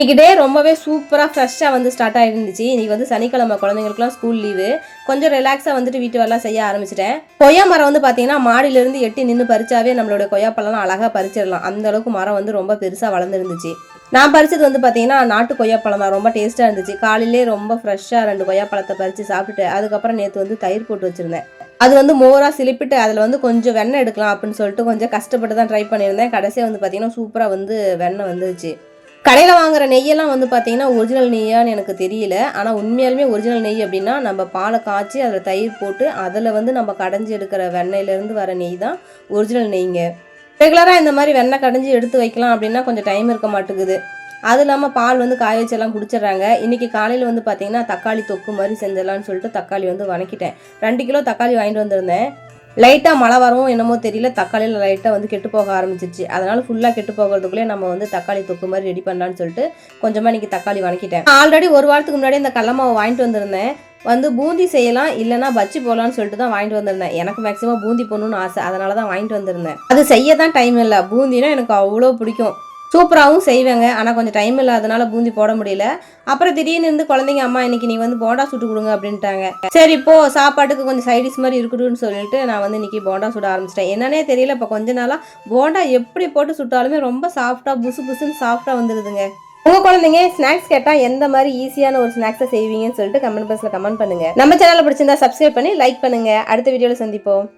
இன்றைக்கிட்டே டே ரொம்பவே சூப்பராக ஃப்ரெஷ்ஷாக வந்து ஸ்டார்ட் ஆகிருந்துச்சு இன்னைக்கு வந்து சனிக்கிழமை குழந்தைங்களுக்குலாம் ஸ்கூல் லீவு கொஞ்சம் ரிலாக்ஸாக வந்துட்டு வீட்டு வரலாம் செய்ய ஆரம்பிச்சிட்டேன். கொய்யா மரம் வந்து பார்த்தீங்கன்னா மாடியிலேருந்து எட்டி நின்று பறிச்சாவே நம்மளோட கொய்யா பழம்லாம் அழகாக பறிச்சிடலாம். அந்த அளவுக்கு மரம் வந்து ரொம்ப பெருசாக வளர்ந்துருந்துச்சு. நான் பறிச்சது வந்து பார்த்தீங்கன்னா நாட்டு கொய்யாப்பழம் தான். ரொம்ப டேஸ்ட்டாக இருந்துச்சு. காலையிலே ரொம்ப ஃப்ரெஷ்ஷாக ரெண்டு கொய்யாப்பழத்தை பறித்து சாப்பிட்டுட்டு அதுக்கப்புறம் நேற்று வந்து தயிர் போட்டு வச்சுருந்தேன். அது வந்து மோராக சிலிப்பிட்டு அதில் வந்து கொஞ்சம் வெண்ணெய் எடுக்கலாம் அப்படின்னு சொல்லிட்டு கொஞ்சம் கஷ்டப்பட்டு தான் ட்ரை பண்ணியிருந்தேன். கடைசியாக வந்து பார்த்தீங்கன்னா சூப்பராக வந்து வெண்ணெய் வந்துருச்சு. கடையில் வாங்குற நெய்யெல்லாம் வந்து பார்த்தீங்கன்னா ஒரிஜினல் நெய்யான்னு எனக்கு தெரியல. ஆனால் உண்மையாலுமே ஒரிஜினல் நெய் அப்படின்னா நம்ம பாலை காய்ச்சி அதில் தயிர் போட்டு அதில் வந்து நம்ம கடைஞ்சி எடுக்கிற வெண்ணெயிலேருந்து வர நெய் தான் ஒரிஜினல் நெய்ங்க. ரெகுலராக இந்த மாதிரி வெண்ணெய் கடைஞ்சி எடுத்து வைக்கலாம் அப்படின்னா கொஞ்சம் டைம் இருக்க மாட்டேங்குது. அது இல்லாமல் பால் வந்து காய வச்செல்லாம் குடிச்சிடுறாங்க. இன்றைக்கி காலையில் வந்து பார்த்தீங்கன்னா தக்காளி தொக்கு மாதிரி செஞ்சிடலாம்னு சொல்லிட்டு தக்காளி வந்து வணக்கிட்டேன். ரெண்டு கிலோ தக்காளி வாங்கிட்டு வந்திருந்தேன். லைட்டாக மழை வரும் என்னமோ தெரியல. தக்காளியில் லைட்டாக வந்து கெட்டு போக ஆரம்பிச்சிருச்சு. அதனால் ஃபுல்லாக கெட்டு போகிறதுக்குள்ளே நம்ம வந்து தக்காளி தொக்கு மாதிரி ரெடி பண்ணலான்னு சொல்லிட்டு கொஞ்சமாக இன்றைக்கி தக்காளி வணக்கிட்டேன். ஆல்ரெடி ஒரு வாரத்துக்கு முன்னாடி இந்த கடலமாவை வாங்கிட்டு வந்திருந்தேன். வந்து பூந்தி செய்யலாம் இல்லைனா பச்சி போகலான்னு சொல்லிட்டு தான் வாங்கிட்டு வந்திருந்தேன். எனக்கு மேக்ஸிமம் பூந்தி போகணுன்னு ஆசை. அதனால தான் வாங்கிட்டு வந்திருந்தேன். அது செய்ய தான் டைம் இல்லை. பூந்தினா எனக்கு அவ்வளோ பிடிக்கும். சூப்பராகவும் செய்வேங்க. ஆனால் கொஞ்சம் டைம் இல்லாதனால பூந்தி போட முடியல. அப்புறம் திடீர்னு இருந்து குழந்தைங்க அம்மா இன்னைக்கு நீ வந்து போண்டா சுட்டு கொடுங்க அப்படின்ட்டாங்க. சரி இப்போ சாப்பாட்டுக்கு கொஞ்சம் சைடிஷ் மாதிரி இருக்கட்டும்னு சொல்லிட்டு நான் வந்து இன்னைக்கு போண்டா சுட ஆரம்பிச்சிட்டேன். என்னன்னே தெரியல இப்போ கொஞ்ச நாளாக போண்டா எப்படி போட்டு சுட்டாலுமே ரொம்ப சாஃப்டாக புசு புசுன்னு சாஃப்டாக வந்துடுதுங்க உங்கள் குழந்தைங்க ஸ்நாக்ஸ் கேட்டால் எந்த மாதிரி ஈஸியான ஒரு ஸ்நாக்ஸை செய்வீங்கன்னு சொல்லிட்டு கமெண்ட் பாக்ஸில் கமெண்ட் பண்ணுங்க. நம்ம சேனலை பிடிச்சிருந்தா சப்ஸ்கிரைப் பண்ணி லைக் பண்ணுங்கள் அடுத்த வீடியோவில் சந்திப்போம்.